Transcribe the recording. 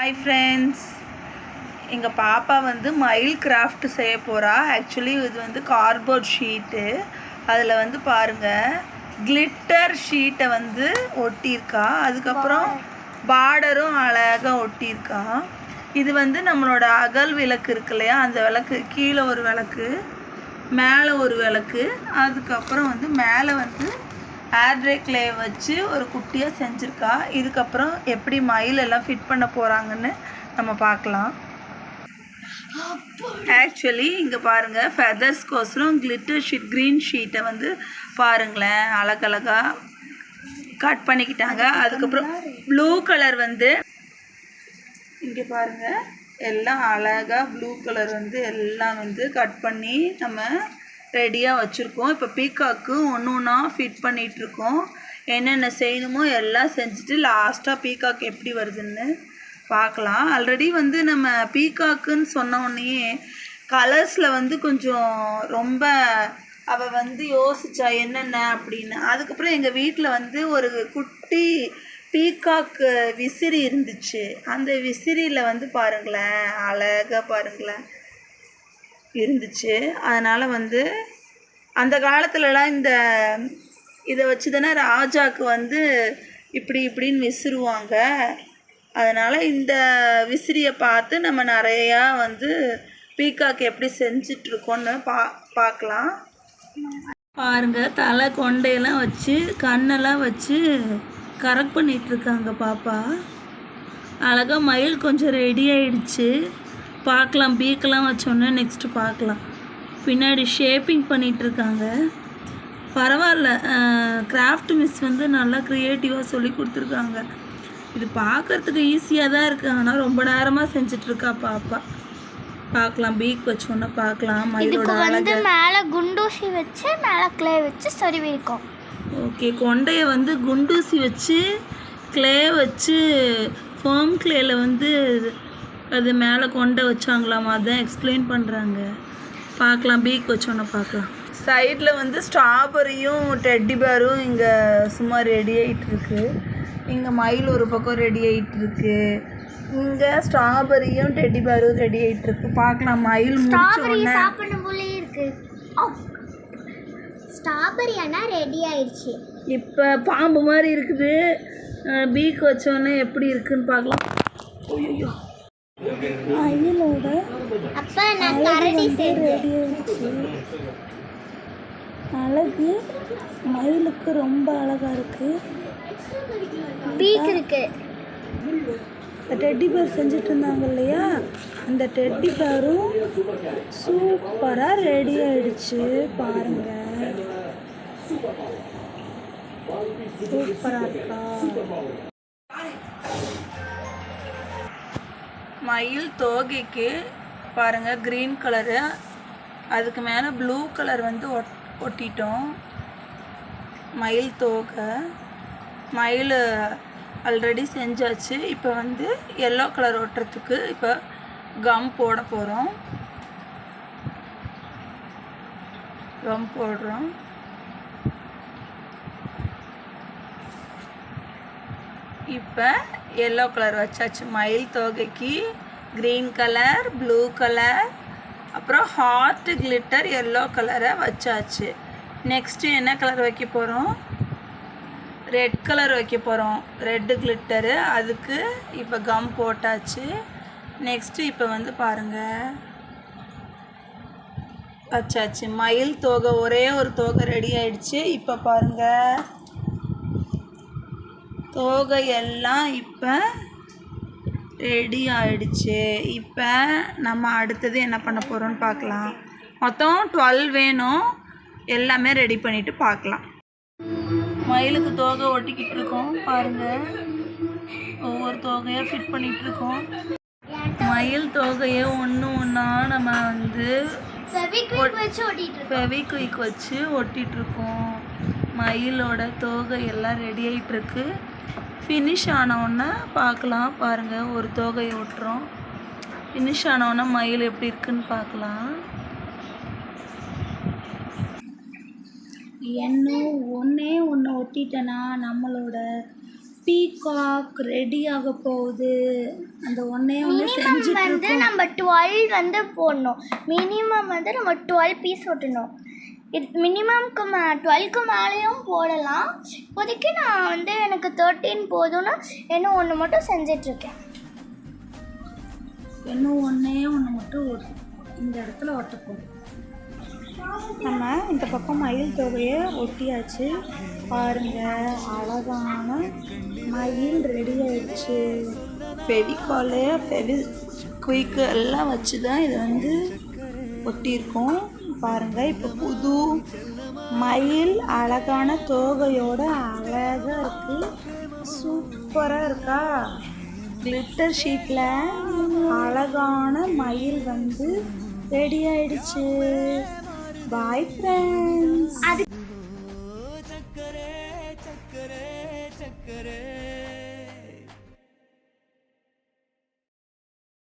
Hi friends எங்கள் பாப்பா வந்து மயில் கிராஃப்ட் செய்ய போகிறா ஆக்சுவலி இது வந்து கார்ட்போர்ட் ஷீட்டு அதில் வந்து பாருங்கள் கிளிட்டர் ஷீட்டை வந்து ஒட்டியிருக்கா. அதுக்கப்புறம் பார்டரும் அழகாக ஒட்டியிருக்கா. இது வந்து நம்மளோட அகல் விளக்கு இருக்கு இல்லையா? அந்த விளக்கு கீழே ஒரு விளக்கு மேலே ஒரு விளக்கு அதுக்கப்புறம் வந்து மேலே வந்து ஹேர் கிளே வச்சு ஒரு குட்டியாக செஞ்சுருக்கா. இதுக்கப்புறம் எப்படி மயில் எல்லாம் ஃபிட் பண்ண போகிறாங்கன்னு நம்ம பார்க்கலாம். ஆக்சுவலி இங்கே பாருங்கள் ஃபெதர்ஸ்க்கோசரம் கிளிட்டர் ஷீட் க்ரீன் ஷீட்டை வந்து பாருங்களேன். அழகழகாக கட் பண்ணிக்கிட்டாங்க. அதுக்கப்புறம் ப்ளூ கலர் வந்து இங்கே பாருங்கள் எல்லாம் அழகாக ப்ளூ கலர் வந்து எல்லாம் வந்து கட் பண்ணி நம்ம ரெடியாக வச்சுருக்கோம். இப்போ பீக்காக்கு ஒன்று ஒன்றா ஃபிட் பண்ணிகிட்ருக்கோம் என்னென்ன செய்யணுமோ எல்லாம் செஞ்சுட்டு லாஸ்ட்டாக பீகாக் எப்படி வருதுன்னு பார்க்கலாம். ஆல்ரெடி வந்து நம்ம பீகாக்குன்னு சொன்ன உடனேயே கலர்ஸில் வந்து கொஞ்சம் ரொம்ப அவள் வந்து யோசிச்சா என்னென்ன அப்படின்னு. அதுக்கப்புறம் எங்கள் வீட்டில் வந்து ஒரு குட்டி பீகாக்கு விசிறி இருந்துச்சு. அந்த விசிறியில் வந்து பாருங்களேன் அழகாக பாருங்களேன். இருந்துச்சு. அதனால் வந்து அந்த காலத்துலலாம் இந்த இதை வச்சு தானே ராஜாவுக்கு வந்து இப்படி இப்படின்னு விசிறுவாங்க. அதனால் இந்த விசிறியை பார்த்து நம்ம நிறையா வந்து பீகாக் எப்படி செஞ்சிட்ருக்கோன்னு பா பார்க்கலாம். பாருங்க தலை கொண்டையெல்லாம் வச்சு கண்ணெல்லாம் வச்சு கரெக்ட் பண்ணிகிட்ருக்காங்க பாப்பா. அழகாக மயில் கொஞ்சம் ரெடி ஆயிடுச்சு. பார்க்கலாம் பீக்கெல்லாம் வச்சோன்னே நெக்ஸ்ட்டு பார்க்கலாம். பின்னாடி ஷேப்பிங் பண்ணிட்டு இருக்காங்க பரவாயில்ல கிராஃப்ட் மிஸ் வந்து நல்லா க்ரியேட்டிவாக சொல்லி கொடுத்துருக்காங்க. இது பார்க்கறதுக்கு ஈஸியாக தான் இருக்குது ஆனால் ரொம்ப நேரமாக செஞ்சிட்ருக்கா பாப்பா. பார்க்கலாம் பீக் வச்சோன்னே பார்க்கலாம். மயிலோட வந்து மேல குண்டூசி வச்சு மேல கிளே வச்சு சொருவி இருக்கோம். ஓகே கொண்டையை வந்து குண்டூசி வச்சு க்ளே வச்சு ஃபோம் க்ளேல வந்து அது மேலே கொண்டை வச்சாங்களாமா? அதான் எக்ஸ்பிளைன் பண்ணுறாங்க பார்க்கலாம் பீக் வச்சோன்னே பார்க்கலாம். சைடில் வந்து ஸ்ட்ராபெரியும் டெட்டி பேரும் இங்கே சும்மா ரெடி ஆகிட்டு இருக்கு இங்கே மயில் ஒரு பக்கம் ரெடி ஆகிட்டு இருக்கு இங்கே ஸ்ட்ராபெரியும் டெட்டி பேரும் ரெடி ஆகிட்டு இருக்கு பார்க்கலாம் மயில் சாப்பிடணும் போலே இருக்கு. ஸ்ட்ராபெரி ஆனா ரெடி ஆயிடுச்சு. இப்போ பாம்பு மாதிரி இருக்குது. பீக் வச்சோன்னே எப்படி இருக்குன்னு பார்க்கலாம். ஐயோ அயிலோட அப்ப நான் கரடி செஞ்சேன் அழகு மயிலுக்கு ரொம்ப அழகா இருக்கு. பீக் இருக்கு. டெட்டி பேர் செஞ்சுட்டு இருந்தாங்க இல்லையா? அந்த டெட்டி பேரும் சூப்பராக ரெடி ஆயிடுச்சு. பாருங்க. சூப்பராக இருக்கா? மயில் தோகைக்கு பாருங்கள் க்ரீன் கலரு அதுக்கு மேலே ப்ளூ கலர் வந்து ஒட் ஒட்டிட்டோம். மயில் தோகை. மயில் ஆல்ரெடி செஞ்சாச்சு. இப்போ வந்து எல்லோ கலர் ஒட்டுறதுக்கு இப்போ கம் போட போகிறோம் கம் போடுறோம். இப்போ எல்லோ கலர் வச்சாச்சு. மயில் தொகைக்கு க்ரீன் கலர் ப்ளூ கலர் அப்புறம் ஹார்ட் கிளிட்டர் எல்லோ கலரை வச்சாச்சு. நெக்ஸ்ட்டு என்ன கலர் வைக்க போகிறோம் ரெட் கலர் வைக்க போகிறோம் ரெட்டு கிளிட்டரு அதுக்கு இப்போ கம் போட்டாச்சு. நெக்ஸ்ட்டு இப்போ வந்து பாருங்கள் வச்சாச்சு. மயில் தோகை ஒரே ஒரு தோகை ரெடி ஆயிடுச்சு. இப்போ பாருங்கள் தோகை எல்லாம் இப்போ ரெடி ஆயிடுச்சு. இப்போ நம்ம அடுத்தது என்ன பண்ண போகிறோம்னு பார்க்கலாம். மொத்தம் டுவெல் வேணும். எல்லாமே ரெடி பண்ணிவிட்டு பார்க்கலாம். மயிலுக்கு தோகை ஒட்டிக்கிட்டு இருக்கோம். பாருங்க. ஒவ்வொரு தோகையாக ஃபிட் பண்ணிட்டு இருக்கோம். மயில் தோகையை ஒன்று ஒன்றா நம்ம வந்து ஃபெவிக்விக் வச்சு இருக்கோம். மயிலோட தோகை எல்லாம் ரெடி ஆயிட்டு இருக்கு. ஃபினிஷ் ஆனவுடனே பார்க்கலாம். பாருங்கள் ஒரு தோகையை ஒட்டுறோம் ஃபினிஷ் ஆனவுடனே மயில் எப்படி இருக்குன்னு பார்க்கலாம். இன்னும் ஒன்றே ஒன்று ஒட்டிட்டேன்னா நம்மளோட பீகாக் ரெடி ஆக போகுது. அந்த ஒன்று மினிமம் செஞ்சுட்டு வந்து நம்ம டுவெல் வந்து போடணும். மினிமம் வந்து நம்ம டுவெல் பீஸ் ஒட்டணும். இது மினிமம்க்கு மே டுவெல்க்கு மேலேயும் போடலாம். இப்போதைக்கு நான் வந்து எனக்கு தேர்ட்டீன் போதும்னு இன்னும் ஒன்று மட்டும் செஞ்சிட்ருக்கேன். இன்னும் ஒன்றே ஒன்று மட்டும் ஒட்டு இந்த இடத்துல ஒட்ட நம்ம இந்த பக்கம் மயில் தொகையை ஒட்டியாச்சு. பாருங்க அழகான மயில் ரெடி ஆயிடுச்சு. ஃபெவிகாலு ஃபெவி குயிக்கு எல்லாம் வச்சு தான் இதை வந்து ஒட்டியிருக்கோம். பாருங்க இப்போ புது மயில் அழகான தோகையோட அழகா இருக்கு. சூப்பராக இருக்கா? கிளிட்டர் ஷீட்டில் அழகான மயில் வந்து ரெடி ஆயிடுச்சு. பாய் ஃப்ரெண்ட்ஸ் அது